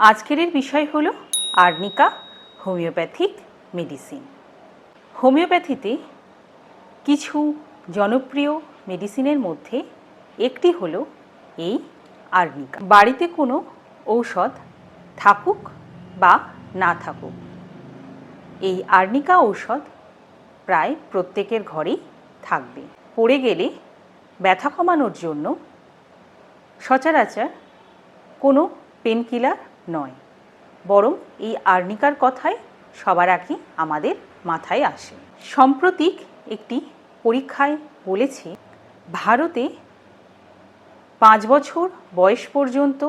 আজকের বিষয় হলো আর্নিকা, হোমিওপ্যাথিক মেডিসিন। হোমিওপ্যাথিতে কিছু জনপ্রিয় মেডিসিনের মধ্যে একটি হলো এই আর্নিকা। বাড়িতে কোনো ঔষধ থাকুক বা না থাকুক, এই আর্নিকা ঔষধ প্রায় প্রত্যেকের ঘরেই থাকবে। পড়ে গেলে ব্যথা কমানোর জন্য সচরাচর কোনো পেনকিলার নয়। বরং এই আর্নিকার কথাই সবার আগে আমাদের মাথায় আসে। সাম্প্রতিক একটি পরীক্ষায় বলেছে, ভারতে পাঁচ বছর বয়স পর্যন্ত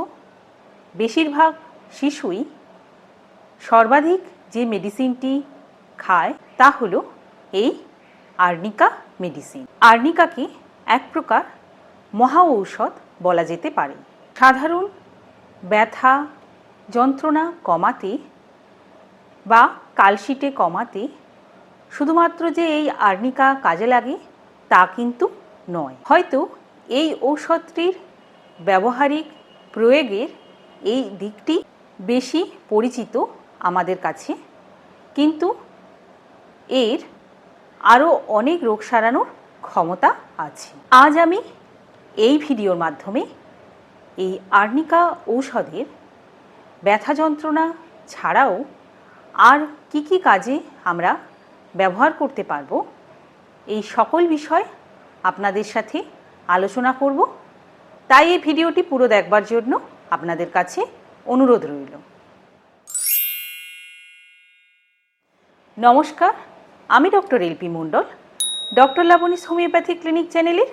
বেশিরভাগ শিশুই সর্বাধিক যে মেডিসিনটি খায় তা হলো এই আর্নিকা মেডিসিন। আর্নিকাকে এক প্রকার মহা ঔষধ বলা যেতে পারে। সাধারণ ব্যথা যন্ত্রণা কমাতে বা কালশিটে কমাতে শুধুমাত্র যে এই আর্নিকা কাজে লাগে তা কিন্তু নয়। হয়তো এই ঔষধটির ব্যবহারিক প্রয়োগের এই দিকটি বেশি পরিচিত আমাদের কাছে, কিন্তু এর আরও অনেক রোগ সারানোর ক্ষমতা আছে। আজ আমি এই ভিডিওর মাধ্যমে এই আর্নিকা ঔষধের ব্যথা যন্ত্রণা ছাড়াও আর কি কি কাজে আমরা ব্যবহার করতে পারব, এই সকল বিষয় আপনাদের সাথে আলোচনা করব। তাই এই ভিডিওটি পুরো দেখবার জন্য আপনাদের কাছে অনুরোধ রইল। নমস্কার, আমি doctor LP Mondal, doctor Labani homeopathy clinic চ্যানেলের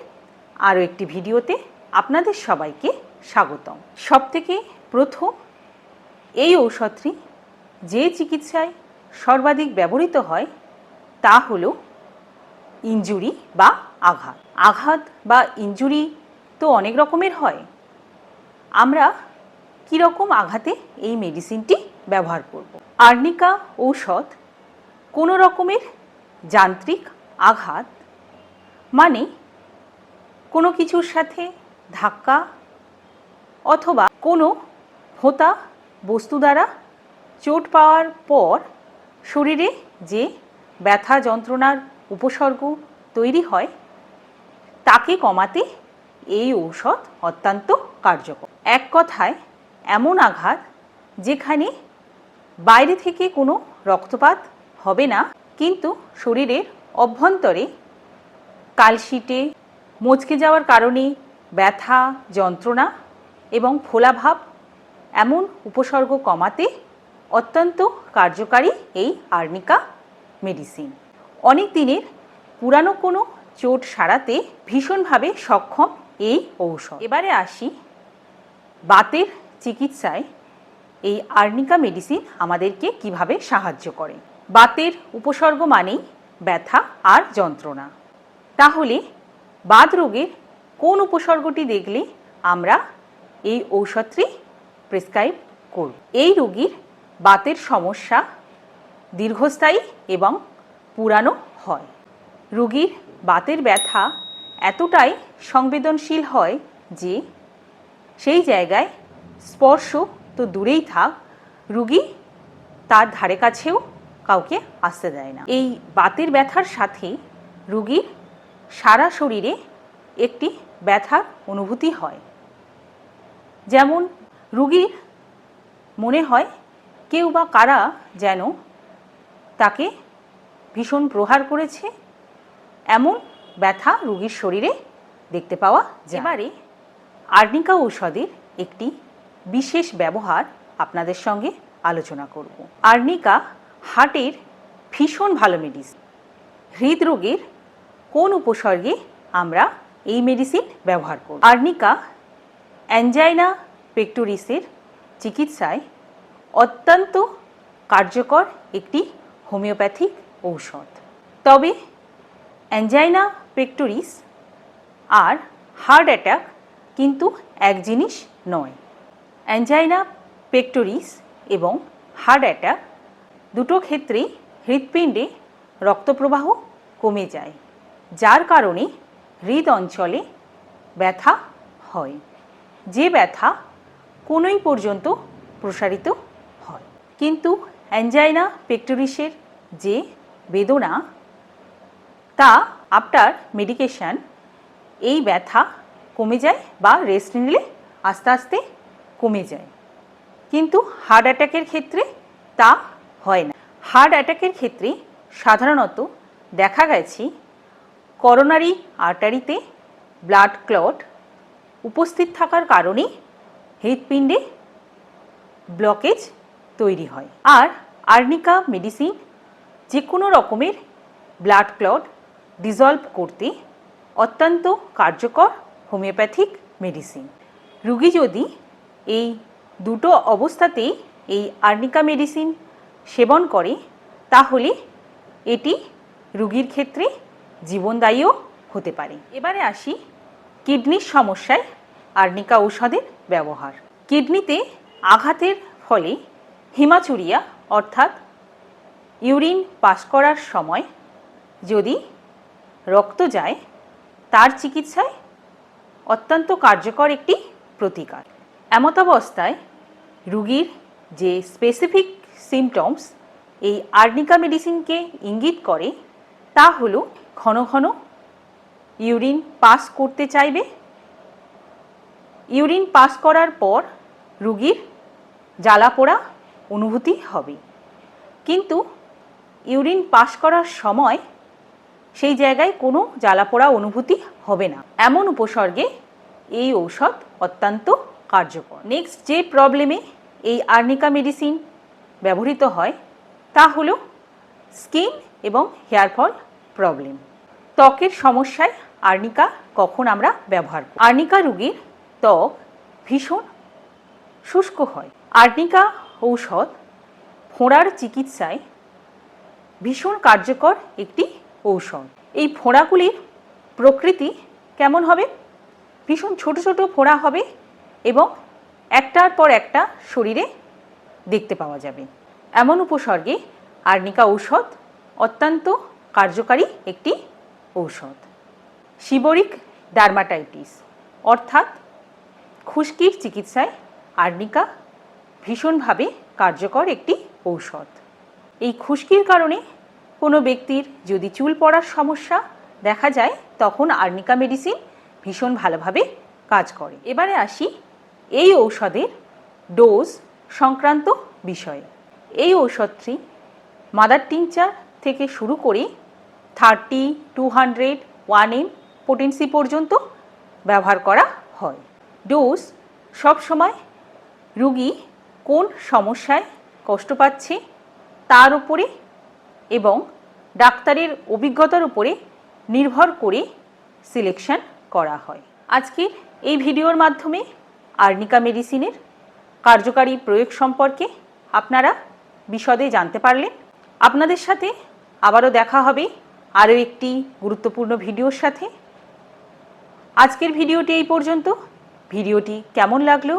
আরও একটি ভিডিওতে আপনাদের সবাইকে স্বাগতম। সবথেকে প্রথম এই ঔষধটি যে চিকিৎসায় সর্বাধিক ব্যবহৃত হয়, তা হলো ইনজুরি বা আঘাত। আঘাত বা ইনজুরি তো অনেক রকমের হয়। আমরা কীরকম আঘাতে এই মেডিসিনটি ব্যবহার করব? আর্নিকা ঔষধ কোনো রকমের যান্ত্রিক আঘাত মানে কোনো কিছুর সাথে ধাক্কা অথবা কোনো হোতা বস্তু দ্বারা চোট পাওয়ার পর শরীরে যে ব্যথা যন্ত্রণার উপসর্গ তৈরি হয়, তাকে কমাতে এই ঔষধ অত্যন্ত কার্যকর। এক কথায়, এমন আঘাত যেখানে বাইরে থেকে কোনো রক্তপাত হবে না, কিন্তু শরীরের অভ্যন্তরে কালশিটে, মচকে যাওয়ার কারণে ব্যথা, যন্ত্রণা এবং ফোলাভাব এমন উপসর্গ কমাতে অত্যন্ত কার্যকারী এই আর্নিকা মেডিসিন। অনেক দিনের পুরানো কোনো চোট সারাতে ভীষণভাবে সক্ষম এই ঔষধ। এবারে আসি বাতের চিকিৎসায় এই আর্নিকা মেডিসিন আমাদেরকে কীভাবে সাহায্য করে। বাতের উপসর্গ মানেই ব্যথা আর যন্ত্রণা। তাহলে বাত রোগের কোন উপসর্গটি দেখলে আমরা এই ঔষধটি প্রেসক্রাইব করব এই রোগীর বাতের সমস্যা দীর্ঘস্থায়ী এবং পুরানো হয়। রোগীর বাতের ব্যথা এতটাই সংবেদনশীল হয় যে সেই জায়গায় স্পর্শ তো দূরেই থাক, রুগী তার ধারে কাছেও কাউকে আসতে দেয় না। এই বাতের ব্যথার সাথে রুগীর সারা শরীরে একটি ব্যথার অনুভূতি হয়। যেমন রুগীর মনে হয় কেউ বা কারা যেন তাকে ভীষণ প্রহার করেছে, এমন ব্যথা রুগীর শরীরে দেখতে পাওয়া যায়। এবারে আর্নিকা ঔষধের একটি বিশেষ ব্যবহার আপনাদের সঙ্গে আলোচনা করব। আর্নিকা হার্টের ভীষণ ভালো মেডিসিন হৃদরোগের কোন উপসর্গে আমরা এই মেডিসিন ব্যবহার করব? আর্নিকা অ্যাঞ্জাইনা পেক্টোরিসের চিকিৎসায় অত্যন্ত কার্যকর একটি হোমিওপ্যাথিক ঔষধ। তবে অ্যাঞ্জাইনা পেক্টোরিস আর হার্ট অ্যাটাক কিন্তু এক জিনিস নয়। অ্যাঞ্জাইনা পেক্টোরিস এবং হার্ট অ্যাটাক দুটো ক্ষেত্রেই হৃৎপিণ্ডে রক্তপ্রবাহ কমে যায়, যার কারণে হৃদ অঞ্চলে ব্যথা হয়। যে ব্যথা কোনোই পর্যন্ত প্রসারিত হয়। কিন্তু অ্যাঞ্জাইনা পেক্টোরিসের যে বেদনা, তা আফটার মেডিকেশান এই ব্যথা কমে যায় বা রেস্ট নিলে আস্তে আস্তে কমে যায়। কিন্তু হার্ট অ্যাটাকের ক্ষেত্রে তা হয় না। হার্ট অ্যাটাকের ক্ষেত্রে সাধারণত দেখা গেছে করোনারি আর্টারিতে ব্লাড ক্লট উপস্থিত থাকার কারণে হৃৎপিণ্ডে ব্লকেজ তৈরি হয়। আর আর্নিকা মেডিসিন যে কোনো রকমের ব্লাড ক্লট ডিজলভ করতে অত্যন্ত কার্যকর হোমিওপ্যাথিক মেডিসিন। রুগী যদি এই দুটো অবস্থাতেই এই আর্নিকা মেডিসিন সেবন করে, তাহলে এটি রুগীর ক্ষেত্রে জীবনদায়ীও হতে পারে। এবারে আসি কিডনির সমস্যায় আর্নিকা ঔষধের ব্যবহার। কিডনিতে আঘাতের ফলে হিমাচুরিয়া, অর্থাৎ ইউরিন পাস করার সময় যদি রক্ত যায়, তার চিকিৎসায় অত্যন্ত কার্যকর একটি প্রতিকার। এমতাবস্থায় রুগীর যে স্পেসিফিক সিমটমস এই আর্নিকা মেডিসিনকে ইঙ্গিত করে, তা হলো ঘন ঘন ইউরিন পাস করতে চাইবে ইউরিন পাস করার পর রুগীর জ্বালা পোড়া অনুভূতি হবে। কিন্তু ইউরিন পাস করার সময় সেই জায়গায় কোনো জ্বালাপোড়া অনুভূতি হবে না। এমন উপসর্গে এই ঔষধ অত্যন্ত কার্যকর। নেক্সট যে প্রবলেমে এই আর্নিকা মেডিসিন ব্যবহৃত হয়, তা হল স্কিন এবং হেয়ার ফল প্রবলেম ত্বকের সমস্যায় আর্নিকা কখন আমরা ব্যবহার আর্নিকা রুগীর ত্বক ভীষণ শুষ্ক হয়। আর্নিকা ঔষধ ফোঁড়ার চিকিৎসায় ভীষণ কার্যকর একটি ঔষধ। এই ফোঁড়াগুলির প্রকৃতি কেমন হবে? ভীষণ ছোট ছোট ফোঁড়া হবে এবং একটার পর একটা শরীরে দেখতে পাওয়া যাবে। এমন উপসর্গে আর্নিকা ঔষধ অত্যন্ত কার্যকারী একটি ঔষধ। শিবরিক ডার্মাটাইটিস, অর্থাৎ খুশকির চিকিৎসায় আর্নিকা ভীষণভাবে কার্যকর একটি ঔষধ। এই খুশকির কারণে কোনো ব্যক্তির যদি চুল পড়ার সমস্যা দেখা যায়, তখন আর্নিকা মেডিসিন ভীষণ ভালোভাবে কাজ করে। এবারে আসি এই ঔষধের ডোজ সংক্রান্ত বিষয়ে। এই ঔষধটি মাদার টিংচার থেকে শুরু করে thirty, two hundred, one M, potency পর্যন্ত ব্যবহার করা হয়। ডোজ সবসময় রুগী কোন সমস্যায় কষ্ট পাচ্ছে তার উপরে এবং ডাক্তারের অভিজ্ঞতার উপরে নির্ভর করে সিলেকশন করা হয়। আজকের এই ভিডিওর মাধ্যমে আর্নিকা মেডিসিনের কার্যকারী প্রয়োগ সম্পর্কে আপনারা বিশদে জানতে পারলেন। আপনাদের সাথে আবারও দেখা হবে আরও একটি গুরুত্বপূর্ণ ভিডিওর সাথে। আজকের ভিডিওটি এই পর্যন্ত। ভিডিওটি কেমন লাগল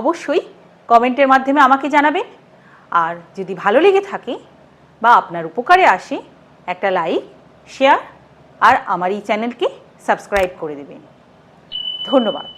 অবশ্যই কমেন্টের মাধ্যমে আমাকে জানাবেন। আর যদি ভালো লেগে থাকে বা আপনার উপকারে আসে, একটা লাইক, শেয়ার আর আমার এই চ্যানেলকে সাবস্ক্রাইব করে দেবেন। ধন্যবাদ।